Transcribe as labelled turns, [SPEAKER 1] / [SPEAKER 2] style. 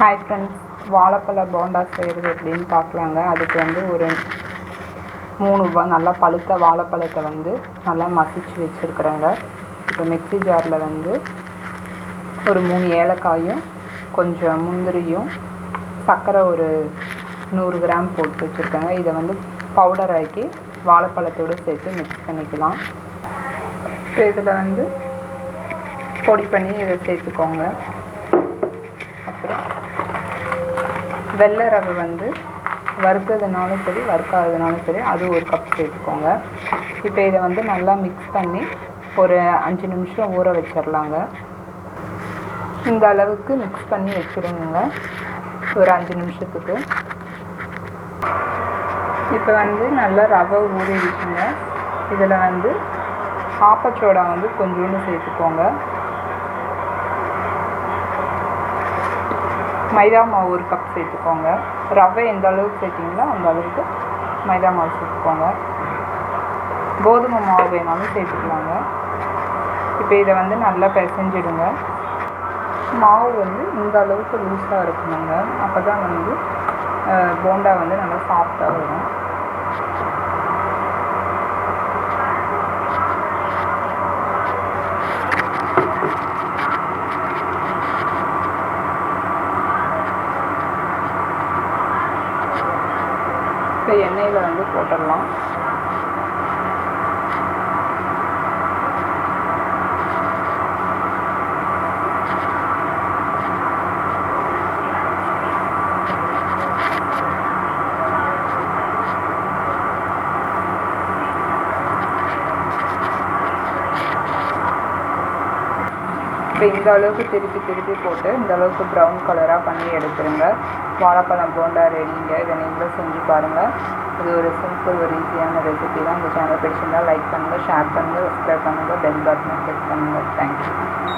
[SPEAKER 1] Hi friends வாழைப்பழ போண்டா செய்கிறது எப்படின்னு பார்க்கலாங்க. அதுக்கு வந்து ஒரு மூணு நல்லா பழுத்த வாழைப்பழத்தை வந்து நல்லா மசிச்சு வச்சுருக்குறேங்க. இப்போ மிக்ஸி ஜாரில் வந்து ஒரு மூணு ஏலக்காயும் கொஞ்சம் முந்திரியும் சர்க்கரை ஒரு நூறு கிராம் போட்டு வச்சுருக்கேங்க. இதை வந்து பவுடர் ஆக்கி வாழைப்பழத்தோடு சேர்த்து மிக்ஸ் பண்ணிக்கலாம். இப்போ இதில் வந்து பொடி பண்ணி இதை சேர்த்துக்கோங்க. அப்புறம் வெள்ளை ரவை வந்து வறுத்ததுனாலும் சரி வறுக்காததுனாலும் சரி அது ஒரு கப் சேர்த்துக்கோங்க. இப்போ இதை வந்து நல்லா மிக்ஸ் பண்ணி ஒரு அஞ்சு நிமிஷம் ஊற வச்சிடலாங்க இந்த அளவுக்கு மிக்ஸ் பண்ணி வச்சுருங்க. ஒரு அஞ்சு நிமிஷத்துக்கு. இப்போ வந்து நல்லா ரவை ஊறிடுச்சுங்க. இதில் வந்து ஆப்பச்சோடா வந்து கொஞ்சோண்டு சேர்த்துக்கோங்க. மைதா மாவு ஒரு கப் சேர்த்துக்கோங்க. ரவை எந்த அளவுக்கு சேர்த்திங்களோ அந்த அளவுக்கு மைதா மாவு சேர்த்துக்கோங்க. கோதுமை மாவு வேணாலும் சேர்த்துக்கலாங்க. இப்போ இதை வந்து நல்லா பிசைஞ்சிடுங்க. மாவு வந்து இந்த அளவுக்கு லூஸாக இருக்கணுங்க. அப்போ தான் வந்து போண்டா வந்து நல்லா சாஃப்டாக வரும். இப்போ எண்ணெயில் வந்து போட்டுடலாம். இப்போ இந்த அளவுக்கு திருப்பி திருப்பி போட்டு இந்த அளவுக்கு ப்ரௌன் கலராக பண்ணி எடுத்துருங்க. வாழைப்பழம் போண்டா ரெடிங்க இதை நீங்களும் செஞ்சு பாருங்கள் இது ஒரு சிம்பிள் ஒரு ஈஸியான ரெசிபி தான். இந்த சேனல் பிடிச்சிருந்தால் லைக் பண்ணுங்கள் ஷேர் பண்ணுங்கள் சப்ஸ்கிரைப் பண்ணுங்கள் பெல் பட்டனை கிளிக் பண்ணுங்கள் தேங்க்யூ